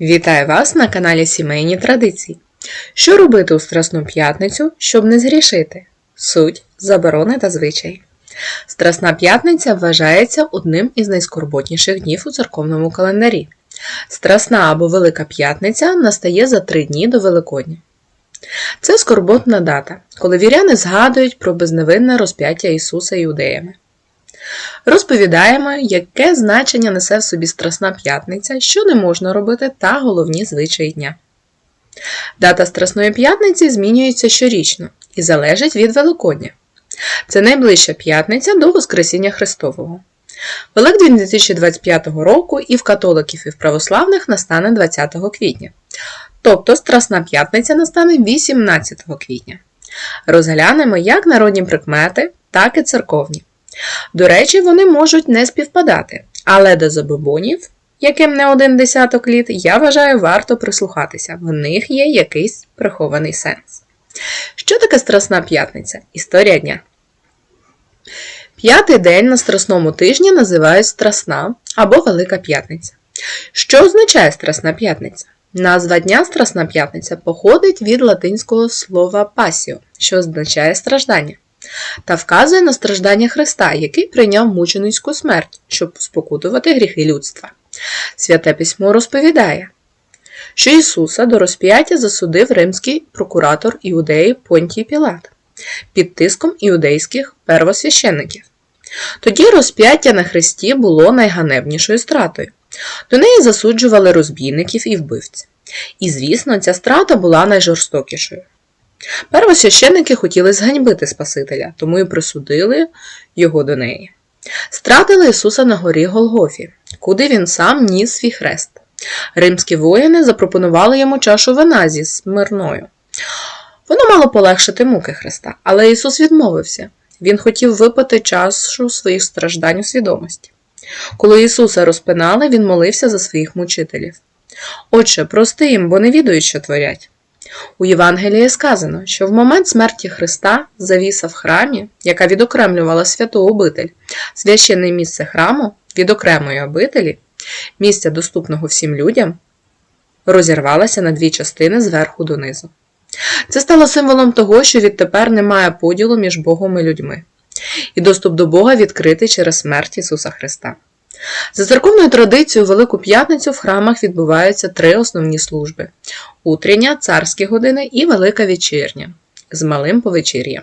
Вітаю вас на каналі Сімейні Традиції. Що робити у Страсну п'ятницю, щоб не згрішити? Суть, заборони та звичаї. Страсна п'ятниця вважається одним із найскорботніших днів у церковному календарі. Страсна або Велика П'ятниця настає за три дні до Великодня. Це скорботна дата, коли віряни згадують про безневинне розп'яття Ісуса іудеями. Розповідаємо, яке значення несе в собі Страсна п'ятниця, що не можна робити, та головні звичаї дня. Дата Страсної п'ятниці змінюється щорічно і залежить від Великодня. Це найближча п'ятниця до Воскресіння Христового. Великдень 2025 року і в католиків, і в православних настане 20 квітня. Тобто Страсна п'ятниця настане 18 квітня. Розглянемо як народні прикмети, так і церковні. До речі, вони можуть не співпадати, але до забобонів, яким не один десяток літ, я вважаю, варто прислухатися, в них є якийсь прихований сенс. Що таке Страсна п'ятниця? Історія дня. П'ятий день на Страсному тижні називають Страсна або Велика П'ятниця. Що означає Страсна п'ятниця? Назва дня Страсна п'ятниця походить від латинського слова пасіо, що означає страждання, та вказує на страждання Христа, який прийняв мученицьку смерть, щоб спокутувати гріхи людства. Святе письмо розповідає, що Ісуса до розп'яття засудив римський прокуратор іудеї Понтій Пілат під тиском іудейських первосвящеників. Тоді розп'яття на хресті було найганебнішою стратою. До неї засуджували розбійників і вбивців. І, звісно, ця страта була найжорстокішою. Первосвященники хотіли зганьбити Спасителя, тому і присудили його до неї. Стратили Ісуса на горі Голгофі, куди він сам ніс свій хрест. Римські воїни запропонували йому чашу вина зі смирною. Воно мало полегшити муки Христа, але Ісус відмовився. Він хотів випити чашу своїх страждань у свідомості. Коли Ісуса розпинали, він молився за своїх мучителів. Отче, прости їм, бо не відають, що творять. У Євангелії сказано, що в момент смерті Христа завіса в храмі, яка відокремлювала святу обитель, священне місце храму від окремої обителі, місця доступного всім людям, розірвалася на дві частини зверху донизу. Це стало символом того, що відтепер немає поділу між Богом і людьми, і доступ до Бога відкритий через смерть Ісуса Христа. За церковною традицією, в Велику П'ятницю в храмах відбуваються три основні служби: утрення, царські години і Велика вечірня з малим повечір'ям.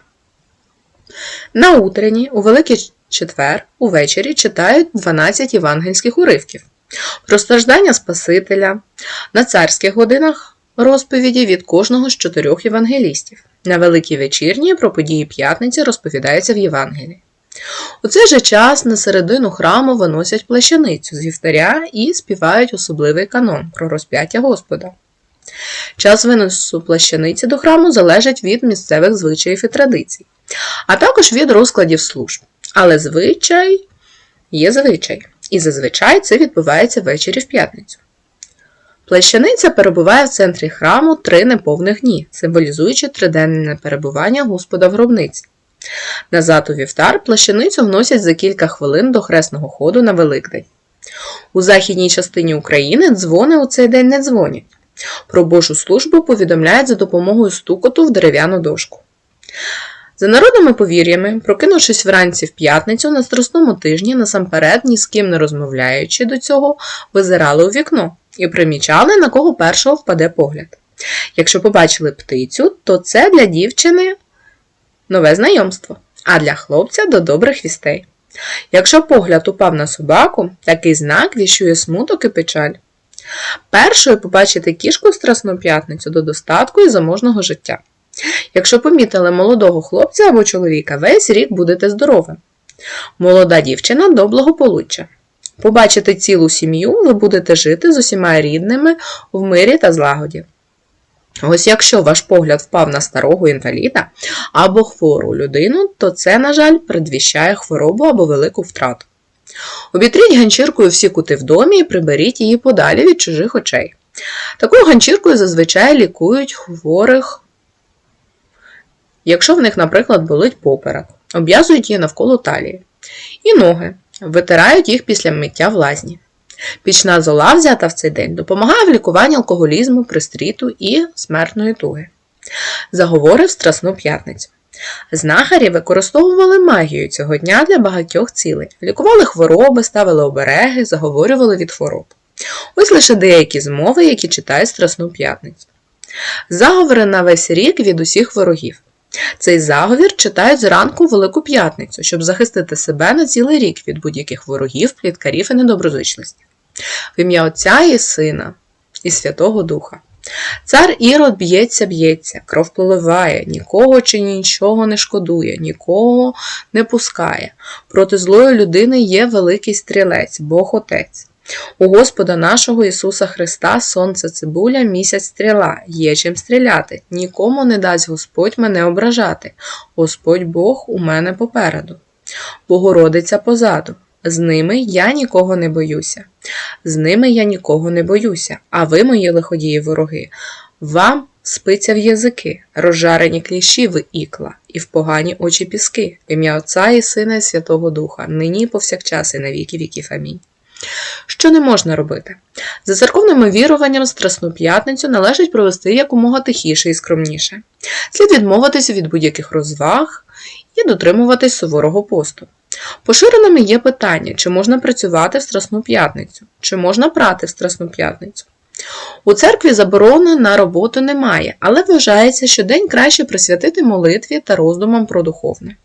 На утренні, у Великий четвер, увечері читають 12 євангельських уривків про страждання Спасителя, на царських годинах розповіді від кожного з чотирьох євангелістів. На Великій вечірні про події п'ятниці розповідається в Євангелії. У цей же час на середину храму виносять плащаницю з вівтаря і співають особливий канон про розп'яття Господа. Час виносу плащаниці до храму залежить від місцевих звичаїв і традицій, а також від розкладів служб. Але звичай є звичай, і зазвичай це відбувається ввечері в п'ятницю. Плащаниця перебуває в центрі храму три неповних дні, символізуючи триденне перебування Господа в гробниці. Назад у вівтар плащаницю вносять за кілька хвилин до хресного ходу на Великдень. У західній частині України дзвони у цей день не дзвонять. Про Божу службу повідомляють за допомогою стукоту в дерев'яну дошку. За народними повір'ями, прокинувшись вранці в п'ятницю на страсному тижні, насамперед, ні з ким не розмовляючи до цього, визирали у вікно і примічали, на кого першого впаде погляд. Якщо побачили птицю, то це для дівчини нове знайомство, а для хлопця до добрих вістей. Якщо погляд упав на собаку, такий знак віщує смуток і печаль. Першою побачити кішку в Страсну п'ятницю до достатку і заможного життя. Якщо помітили молодого хлопця або чоловіка, весь рік будете здоровим. Молода дівчина до благополуччя. Побачити цілу сім'ю, ви будете жити з усіма рідними в мирі та злагоді. Ось якщо ваш погляд впав на старого інваліда або хвору людину, то це, на жаль, предвіщає хворобу або велику втрату. Обітріть ганчіркою всі кути в домі і приберіть її подалі від чужих очей. Такою ганчіркою зазвичай лікують хворих, якщо в них, наприклад, болить поперек, обв'язують її навколо талії. І ноги, витирають їх після миття в лазні. Пічна зола, взята в цей день, допомагає в лікуванні алкоголізму, пристріту і смертної туги. Заговори в Страсну п'ятницю. Знахарі використовували магію цього дня для багатьох цілей. Лікували хвороби, ставили обереги, заговорювали від хвороб. Ось лише деякі змови, які читають Страсну п'ятницю. Заговори на весь рік від усіх ворогів. Цей заговір читають зранку в Велику П'ятницю, щоб захистити себе на цілий рік від будь-яких ворогів, пліткарів і недоброзичності. В ім'я Отця і Сина і Святого Духа. Цар Ірод б'ється, б'ється, кров поливає, нікого чи нічого не шкодує, нікого не пускає. Проти злої людини є великий стрілець, Бог Отець. У Господа нашого Ісуса Христа сонце цибуля, місяць стріла, є чим стріляти, нікому не дасть Господь мене ображати. Господь Бог у мене попереду. Богородиця позаду. З ними я нікого не боюся. З ними я нікого не боюся, а ви, мої лиходії вороги, вам спиться в язики, розжарені кліщі в ікла, і в погані очі піски, ім'я Отця і Сина і Святого Духа, нині повсякчас і на віки віків. Амінь. Що не можна робити? За церковними віруванням Страсну п'ятницю належить провести якомога тихіше і скромніше. Слід відмовитися від будь-яких розваг і дотримуватись суворого посту. Поширеними є питання, чи можна працювати в Страсну п'ятницю, чи можна прати в Страсну п'ятницю. У церкві заборони на роботу немає, але вважається, що день краще присвятити молитві та роздумам про духовне.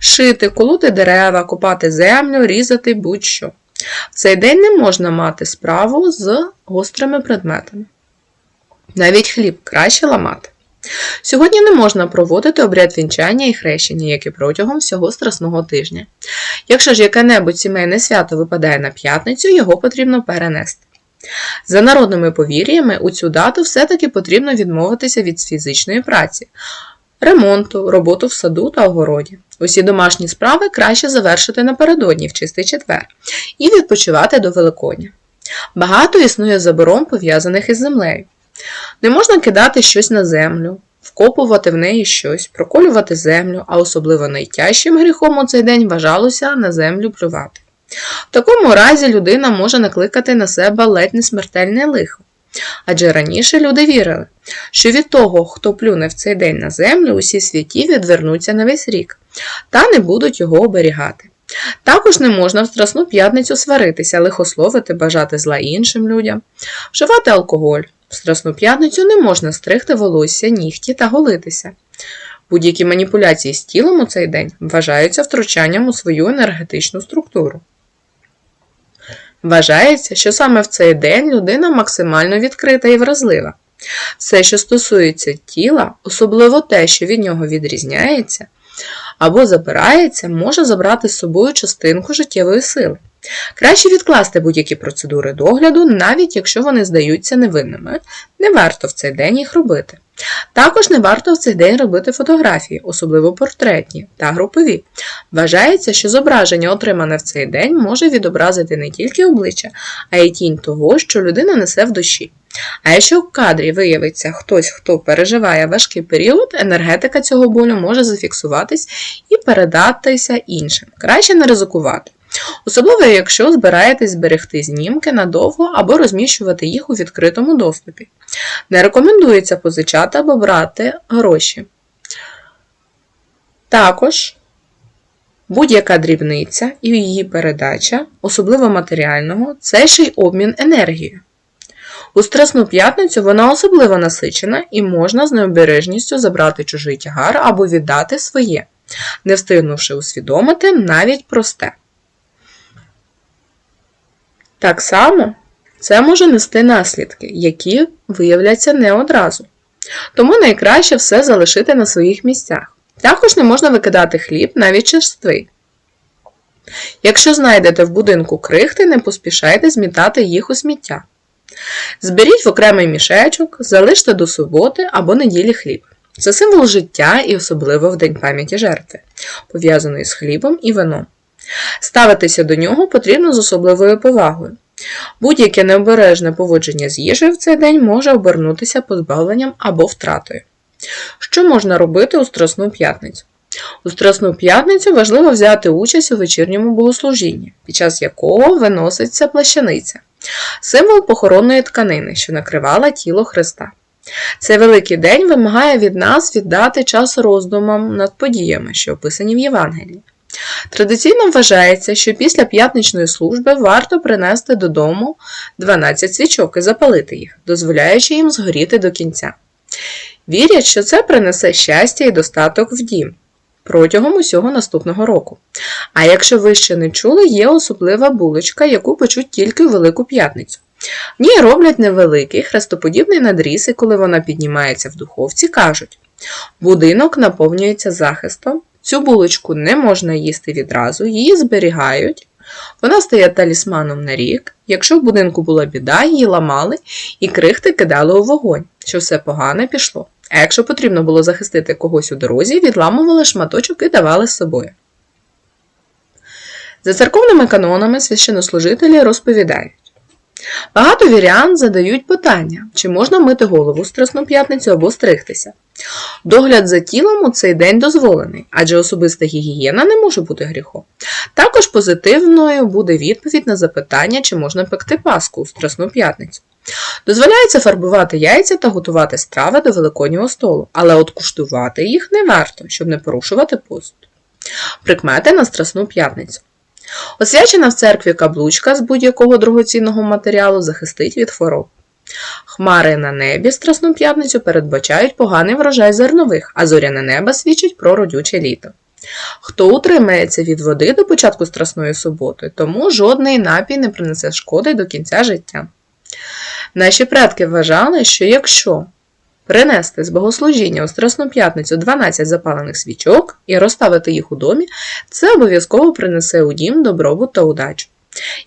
Шити, колоти дерева, копати землю, різати будь-що. В цей день не можна мати справу з гострими предметами. Навіть хліб краще ламати. Сьогодні не можна проводити обряд вінчання і хрещення, як і протягом всього страсного тижня. Якщо ж яке-небудь сімейне свято випадає на п'ятницю, його потрібно перенести. За народними повір'ями, у цю дату все-таки потрібно відмовитися від фізичної праці, ремонту, роботу в саду та огороді. Усі домашні справи краще завершити напередодні в чистий четвер і відпочивати до Великодня. Багато існує заборон, пов'язаних із землею. Не можна кидати щось на землю, вкопувати в неї щось, проколювати землю, а особливо найтяжчим гріхом у цей день вважалося на землю плювати. В такому разі людина може накликати на себе ледь не смертельне лихо. Адже раніше люди вірили, що від того, хто плюне в цей день на землю, усі святі відвернуться на весь рік, та не будуть його оберігати. Також не можна в Страсну п'ятницю сваритися, лихословити, бажати зла іншим людям, вживати алкоголь. Страсну п'ятницю не можна стригти волосся, нігті та голитися. Будь-які маніпуляції з тілом у цей день вважаються втручанням у свою енергетичну структуру. Вважається, що саме в цей день людина максимально відкрита і вразлива. Все, що стосується тіла, особливо те, що від нього відрізняється або забирається, може забрати з собою частинку життєвої сили. Краще відкласти будь-які процедури догляду, навіть якщо вони здаються невинними, не варто в цей день їх робити. Також не варто в цей день робити фотографії, особливо портретні та групові. Вважається, що зображення, отримане в цей день, може відобразити не тільки обличчя, а й тінь того, що людина несе в душі. А якщо в кадрі виявиться хтось, хто переживає важкий період, енергетика цього болю може зафіксуватись і передатися іншим. Краще не ризикувати. Особливо, якщо збираєтесь зберегти знімки надовго або розміщувати їх у відкритому доступі. Не рекомендується позичати або брати гроші. Також будь-яка дрібниця і її передача, особливо матеріального, це ще й обмін енергією. У Страсну п'ятницю вона особливо насичена і можна з необережністю забрати чужий тягар або віддати своє, не встигнувши усвідомити навіть просте. Так само це може нести наслідки, які виявляться не одразу. Тому найкраще все залишити на своїх місцях. Також не можна викидати хліб навіть черствий. Якщо знайдете в будинку крихти, не поспішайте змітати їх у сміття. Зберіть в окремий мішечок, залиште до суботи або неділі хліб. Це символ життя і особливо в День пам'яті жертви, пов'язаний з хлібом і вином. Ставитися до нього потрібно з особливою повагою. Будь-яке необережне поводження з їжею в цей день може обернутися позбавленням або втратою. Що можна робити у Страсну п'ятницю? У Страсну п'ятницю важливо взяти участь у вечірньому богослужінні, під час якого виноситься плащаниця. символ похоронної тканини, що накривала тіло Христа. Цей великий день вимагає від нас віддати час роздумам над подіями, що описані в Євангелії. Традиційно вважається, що після п'ятничної служби варто принести додому 12 свічок і запалити їх, дозволяючи їм згоріти до кінця. Вірять, що це принесе щастя і достаток в дім протягом усього наступного року. А якщо ви ще не чули, є особлива булочка, яку печуть тільки у Велику П'ятницю. В ній роблять невеликий хрестоподібний надріз, і коли вона піднімається в духовці, кажуть: будинок наповнюється захистом, цю булочку не можна їсти відразу, її зберігають. Вона стає талісманом на рік. Якщо в будинку була біда, її ламали і крихти кидали у вогонь, що все погане пішло. А якщо потрібно було захистити когось у дорозі, відламували шматочок і давали з собою. За церковними канонами священнослужителі розповідають. Багато вірян задають питання, чи можна мити голову в Страсну п'ятницю або стригтися. Догляд за тілом у цей день дозволений, адже особиста гігієна не може бути гріхом. Також позитивною буде відповідь на запитання, чи можна пекти паску у Страсну п'ятницю. Дозволяється фарбувати яйця та готувати страви до великоднього столу, але от куштувати їх не варто, щоб не порушувати пост. Прикмети на Страсну п'ятницю. Освячена в церкві каблучка з будь-якого дорогоцінного матеріалу захистить від хвороб. Хмари на небі Страсну п'ятницю передбачають поганий врожай зернових, а зоряне небо свідчить про родюче літо. Хто утримається від води до початку Страсної суботи, тому жодний напій не принесе шкоди до кінця життя. Наші предки вважали, що якщо принести з богослужіння у Страсну п'ятницю 12 запалених свічок і розставити їх у домі, це обов'язково принесе у дім добробут та удачу.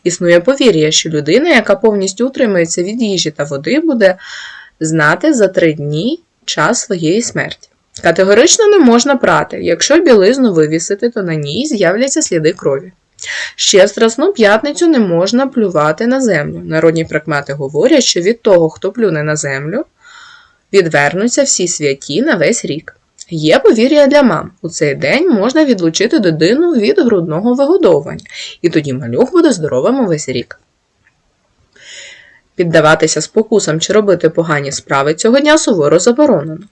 Існує повір'я, що людина, яка повністю утримується від їжі та води, буде знати за три дні час своєї смерті. Категорично не можна прати, якщо білизну вивісити, то на ній з'являться сліди крові. Ще Страсну п'ятницю не можна плювати на землю. Народні прикмети говорять, що від того, хто плюне на землю, відвернуться всі святі на весь рік. Є повір'я для мам. У цей день можна відлучити дитину від грудного вигодовування, і тоді малюк буде здоровим увесь рік. Піддаватися спокусам чи робити погані справи цього дня суворо заборонено,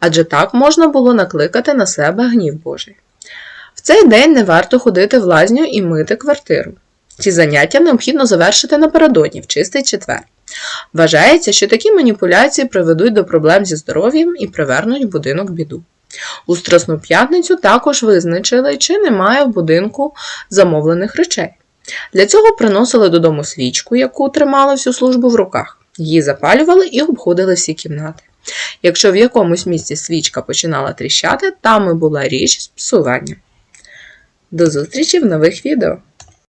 адже так можна було накликати на себе гнів Божий. В цей день не варто ходити в лазню і мити квартиру. Ці заняття необхідно завершити напередодні в чистий четвер. Вважається, що такі маніпуляції приведуть до проблем зі здоров'ям і привернуть будинок біду. У Страсну п'ятницю також визначили, чи немає в будинку замовлених речей. Для цього приносили додому свічку, яку тримали всю службу в руках. Її запалювали і обходили всі кімнати. Якщо в якомусь місці свічка починала тріщати, там і була річ з псуванням. До зустрічі в нових відео!